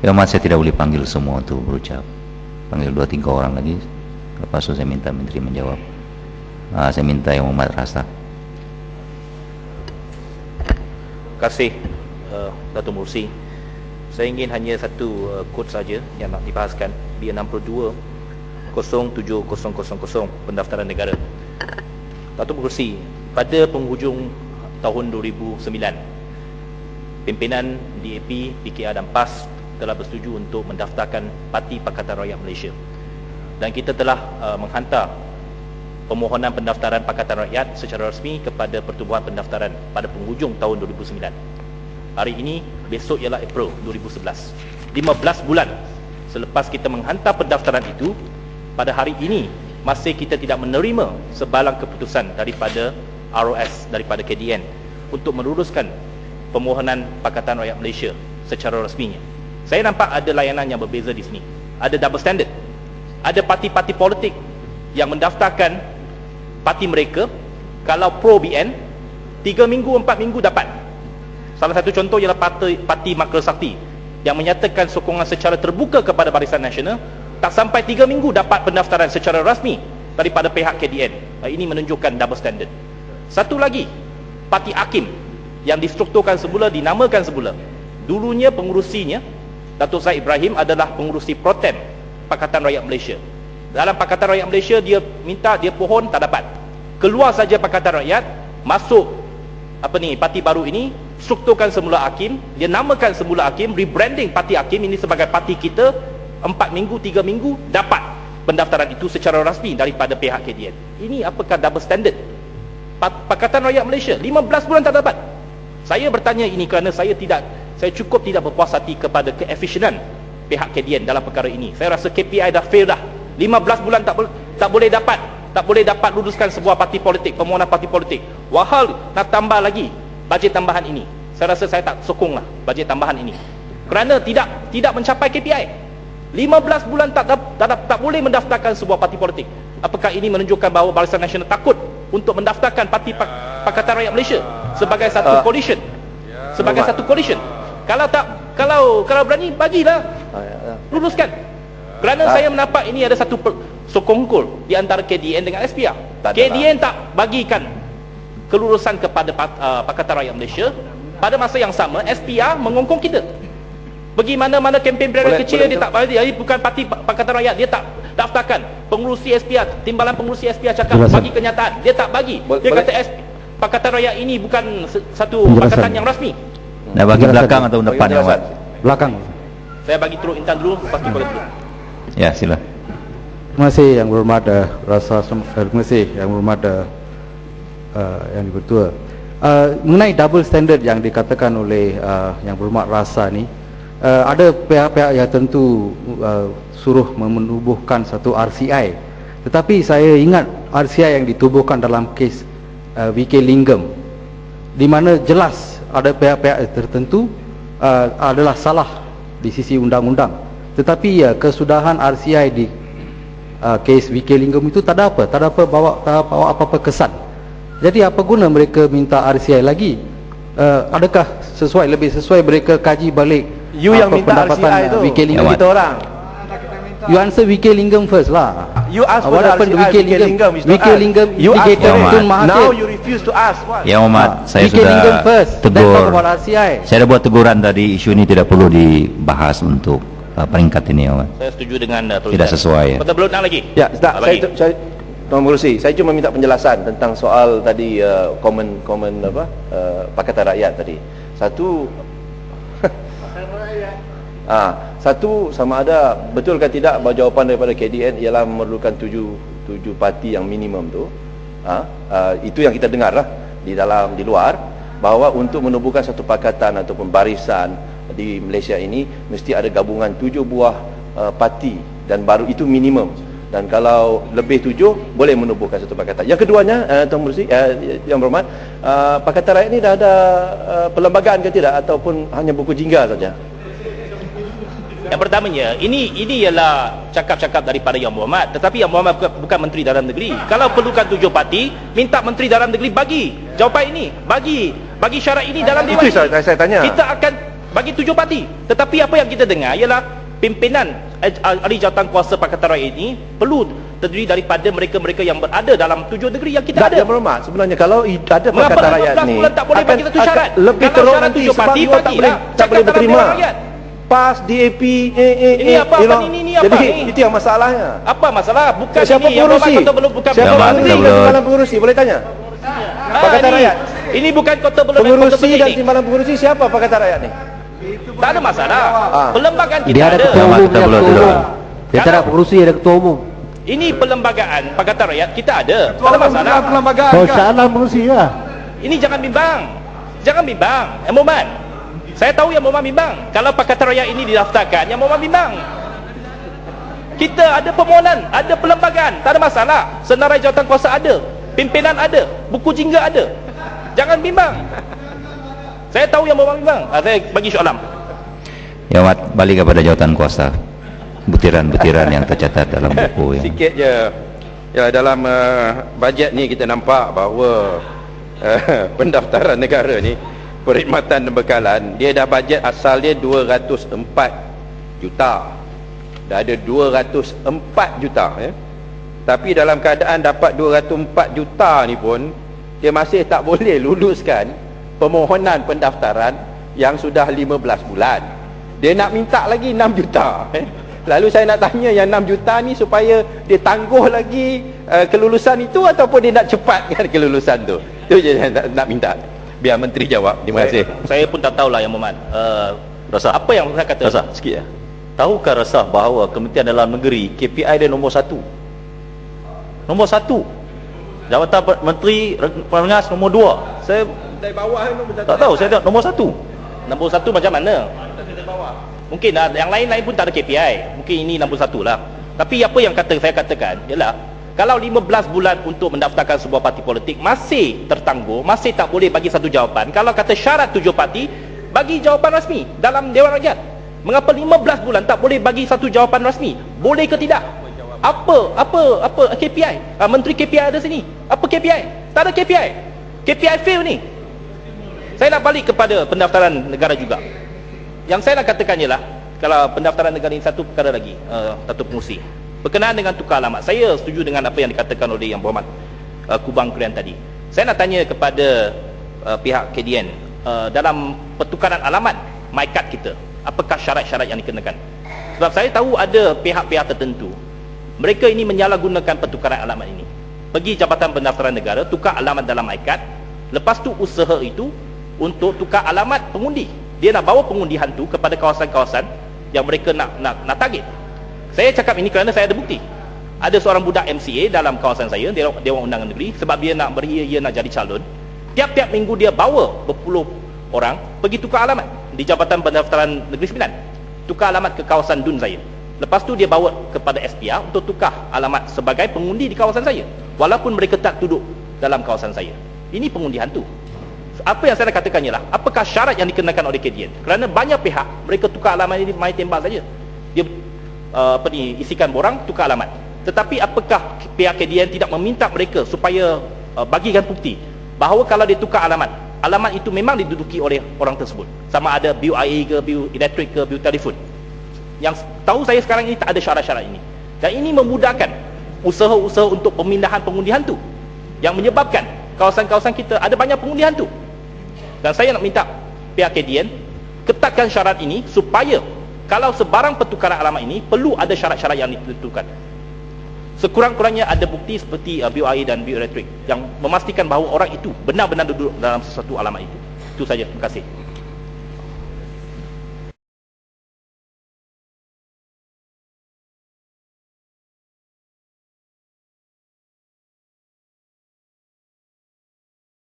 Amat saya tidak boleh panggil semua untuk berucap. Panggil dua tiga orang lagi. Lepas itu saya minta menteri menjawab. Uh, saya minta Yang Amat Rasa. Kasih uh, Datuk Mursi. Saya ingin hanya satu uh, kod saja yang nak dibahaskan. B62 07000 pendaftaran negara. Datuk Mursi, pada penghujung tahun 2009 pimpinan DAP, PKR dan PAS telah bersetuju untuk mendaftarkan Parti Pakatan Rakyat Malaysia. Dan kita telah uh, menghantar permohonan pendaftaran Pakatan Rakyat secara rasmi kepada Pertubuhan Pendaftaran pada penghujung tahun 2009. Hari ini, besok ialah April 2011. 15 bulan selepas kita menghantar pendaftaran itu, pada hari ini masih kita tidak menerima sebalang keputusan daripada ROS, daripada KDN untuk meluruskan permohonan Pakatan Rakyat Malaysia secara rasminya. Saya nampak ada layanan yang berbeza di sini. Ada double standard. Ada parti-parti politik yang mendaftarkan parti mereka. Kalau pro BN 3 minggu 4 minggu dapat. Salah satu contoh ialah parti, parti Makro Sakti yang menyatakan sokongan secara terbuka kepada Barisan Nasional tak sampai 3 minggu dapat pendaftaran secara rasmi daripada pihak KDN ini menunjukkan double standard. Satu lagi parti Akim yang distrukturkan semula dinamakan semula. Dulunya pengurusinya Datuk Zaid Ibrahim adalah pengurusi protem Pakatan Rakyat Malaysia. Dalam Pakatan Rakyat Malaysia dia minta dia pohon tak dapat. Keluar saja Pakatan Rakyat masuk apa ni parti baru ini strukturkan semula Hakim dia namakan semula Hakim rebranding parti Hakim ini sebagai parti kita 4 minggu 3 minggu dapat pendaftaran itu secara rasmi daripada pihak KDN ini apakah double standard? Pakatan Rakyat Malaysia 15 bulan tak dapat. Saya bertanya ini kerana saya tidak saya cukup tidak berpuas hati kepada keefisienan pihak KDN dalam perkara ini. Saya rasa KPI dah fail dah. 15 bulan tak, tak boleh dapat tak boleh dapat luluskan sebuah parti politik permohonan parti politik. Wahal nak tambah lagi bajet tambahan ini. Saya rasa saya tak sokonglah bajet tambahan ini. Kerana tidak tidak mencapai KPI 15 bulan tak, tak, tak, tak boleh mendaftarkan sebuah parti politik. Apakah ini menunjukkan bahawa Barisan Nasional takut untuk mendaftarkan parti Pak, Pakatan Rakyat Malaysia sebagai satu uh, coalition? Sebagai satu coalition kalau tak kalau kalau berani bagilah luluskan kerana ha? saya menampak ini ada satu sokongkol di antara KDN dengan SPR. Tak KDN tak bagikan kelurusan kepada uh, Pakatan Rakyat Malaysia. Pada masa yang sama, SPR mengongkong kita. Bagaimana mana kempen berada kecil boleh, dia tak bagi, jadi bukan parti Pakatan Rakyat, dia tak daftarkan. Pengurusi SPR, timbalan pengurusi SPR cakap Jelasan. bagi kenyataan. Dia tak bagi. Dia boleh. kata SP, Pakatan Rakyat ini bukan satu Jelasan. pakatan yang rasmi. Nak bagi belakang atau depan yang Belakang. Saya bagi turun intan dulu, lepas tu boleh turun. Ya, sila. Terima kasih yang berhormat uh, rasa terima kasih yang berhormat uh, uh, yang dipertua. Uh, mengenai double standard yang dikatakan oleh uh, yang berhormat rasa ni, uh, ada pihak-pihak yang tentu uh, suruh menubuhkan satu RCI. Tetapi saya ingat RCI yang ditubuhkan dalam kes uh, VK Lingam di mana jelas ada pihak-pihak tertentu uh, adalah salah di sisi undang-undang. Tetapi ya kesudahan RCI di uh, kes VK Linggam itu tak ada apa tak ada apa bawa tak bawa apa-apa kesan. Jadi apa guna mereka minta RCI lagi? Uh, adakah sesuai lebih sesuai mereka kaji balik you yang minta RCI tu? VK kita orang? You answer VK Linggam first lah. You ask for uh, RCI VK Linggam. VK Linggam you ask for Tun Mahathir. Now you refuse to ask. What? Ya Muhammad, ha. saya sudah Linggam first. tegur. Saya dah buat teguran tadi isu ini tidak perlu dibahas untuk uh, peringkat ini ya. Saya setuju dengan uh, Tidak sesuai ya. Betul belum nak lagi? Ya, tak. Saya, saya Tuan Mengurusi, saya cuma minta penjelasan tentang soal tadi uh, komen komen apa uh, Pakatan Rakyat tadi. Satu Ah, satu sama ada betul ke tidak jawapan daripada KDN ialah memerlukan tujuh tujuh parti yang minimum tu. Ah, uh, itu yang kita dengar lah di dalam di luar bahawa untuk menubuhkan satu pakatan ataupun barisan di Malaysia ini mesti ada gabungan tujuh buah uh, parti dan baru itu minimum dan kalau lebih tujuh boleh menubuhkan satu pakatan. Yang keduanya uh, Tuan Mursi uh, yang berhormat uh, pakatan rakyat ini dah ada uh, perlembagaan ke tidak ataupun hanya buku jingga saja? Yang pertamanya, ini ini ialah cakap-cakap daripada Yang Muhammad. Tetapi Yang Muhammad bukan, bukan Menteri Dalam Negeri. Kalau perlukan tujuh parti, minta Menteri Dalam Negeri bagi jawapan ini. Bagi bagi syarat ini dalam Dewan. Itu saya, saya tanya. Kita akan bagi tujuh parti tetapi apa yang kita dengar ialah pimpinan eh, ahli jawatan kuasa Pakatan Rakyat ini perlu terdiri daripada mereka-mereka yang berada dalam tujuh negeri yang kita Tak ada berhormat sebenarnya kalau ada Pakatan Rakyat 15 ni bulan tak boleh bagi satu syarat? lebih Kalau teruk syarat nanti tujuh sebab parti, tak boleh tak Cakap boleh berterima. Rakyat. PAS, DAP, eh, eh, Ini eh, apa, you apa know. ni, ni, ni apa Jadi ni? itu yang masalahnya. apa masalah bukan Siapa ini yang pengurusi? berhormat kota belum bukan Siapa pengurusi Kak dan Ulun. timbalan pengurusi? Boleh tanya? Ah, Pakatan ini- Rakyat. ini bukan kota belum Pengurusi dan timbalan pengurusi siapa Pakatan Rakyat ni? tak ada masalah Ah. perlembagaan kita Dia ada ada ketua umum, dia belum ketua umum. Dia tak ada pengurusi, ada ketua umum. ini perlembagaan Pakatan Rakyat kita ada tak ada masalah Oh, salah pengurusi lah. Ini jangan bimbang. Jangan bimbang. Yang Muhammad. Saya tahu yang Muhammad bimbang. Kalau Pakatan Rakyat ini didaftarkan, yang Muhammad bimbang. Kita ada permohonan, ada perlembagaan, tak ada masalah. Senarai jawatan kuasa ada, pimpinan ada, buku jingga ada. Jangan bimbang. Saya tahu yang Muhammad bimbang. Ah, saya bagi soalan. Ya Mat, balik kepada jawatan kuasa. Butiran-butiran yang tercatat dalam buku yang Sikit je. Ya dalam uh, bajet ni kita nampak bahawa uh, pendaftaran negara ni perkhidmatan dan bekalan dia dah bajet asal dia 204 juta. Dah ada 204 juta ya. Tapi dalam keadaan dapat 204 juta ni pun dia masih tak boleh luluskan permohonan pendaftaran yang sudah 15 bulan. Dia nak minta lagi 6 juta. Eh. Lalu saya nak tanya yang 6 juta ni supaya dia tangguh lagi uh, kelulusan itu ataupun dia nak cepatkan kelulusan tu. Itu je yang nak, nak minta. Biar menteri jawab. Terima kasih. Saya pun tak tahulah yang Muhammad. Uh, Rasa apa yang saya kata? Rasa sikit ya. Tahukah rasa bahawa Kementerian Dalam Negeri KPI dia nombor satu? Nombor satu. Jawatan Pe- Menteri Pengas nombor dua. Saya Dari bawah nombor tak tahu, saya tengok nombor satu. Nombor satu macam mana? Mungkin ah, yang lain-lain pun tak ada KPI. Mungkin ini nombor satu lah. Tapi apa yang kata saya katakan ialah kalau 15 bulan untuk mendaftarkan sebuah parti politik masih tertangguh, masih tak boleh bagi satu jawapan. Kalau kata syarat tujuh parti, bagi jawapan rasmi dalam Dewan Rakyat. Mengapa 15 bulan tak boleh bagi satu jawapan rasmi? Boleh ke tidak? Apa apa apa KPI? Ah, Menteri KPI ada sini. Apa KPI? Tak ada KPI. KPI fail ni. Saya nak balik kepada pendaftaran negara juga. Yang saya nak katakan ialah kalau pendaftaran negara ini satu perkara lagi, uh, satu pengusi. Berkenaan dengan tukar alamat, saya setuju dengan apa yang dikatakan oleh Yang Berhormat uh, Kubang Krian tadi. Saya nak tanya kepada uh, pihak KDN uh, dalam pertukaran alamat MyCard kita, apakah syarat-syarat yang dikenakan? Sebab saya tahu ada pihak-pihak tertentu mereka ini menyalahgunakan pertukaran alamat ini. Pergi Jabatan Pendaftaran Negara, tukar alamat dalam MyCard. Lepas tu usaha itu untuk tukar alamat pengundi. Dia nak bawa pengundian tu kepada kawasan-kawasan yang mereka nak nak nak target. Saya cakap ini kerana saya ada bukti. Ada seorang budak MCA dalam kawasan saya, dia Dewan Undangan Negeri sebab dia nak beria ia nak jadi calon. Tiap-tiap minggu dia bawa berpuluh orang pergi tukar alamat di Jabatan Pendaftaran Negeri Sembilan. Tukar alamat ke kawasan Dun saya. Lepas tu dia bawa kepada SPR untuk tukar alamat sebagai pengundi di kawasan saya. Walaupun mereka tak duduk dalam kawasan saya. Ini pengundian tu. Apa yang saya nak katakan ialah, apakah syarat yang dikenakan oleh KDN? Kerana banyak pihak, mereka tukar alamat ini main tembak saja. Dia uh, apa ni, isikan borang, tukar alamat. Tetapi apakah pihak KDN tidak meminta mereka supaya uh, bagikan bukti bahawa kalau dia tukar alamat, alamat itu memang diduduki oleh orang tersebut. Sama ada bil air ke, bil elektrik ke, bil telefon. Yang tahu saya sekarang ini tak ada syarat-syarat ini. Dan ini memudahkan usaha-usaha untuk pemindahan pengundian tu. Yang menyebabkan kawasan-kawasan kita ada banyak pengundian tu. Dan saya nak minta pihak KDN ketatkan syarat ini supaya kalau sebarang pertukaran alamat ini perlu ada syarat-syarat yang ditentukan. Sekurang-kurangnya ada bukti seperti uh, air dan bil elektrik yang memastikan bahawa orang itu benar-benar duduk dalam sesuatu alamat itu. Itu saja. Terima kasih.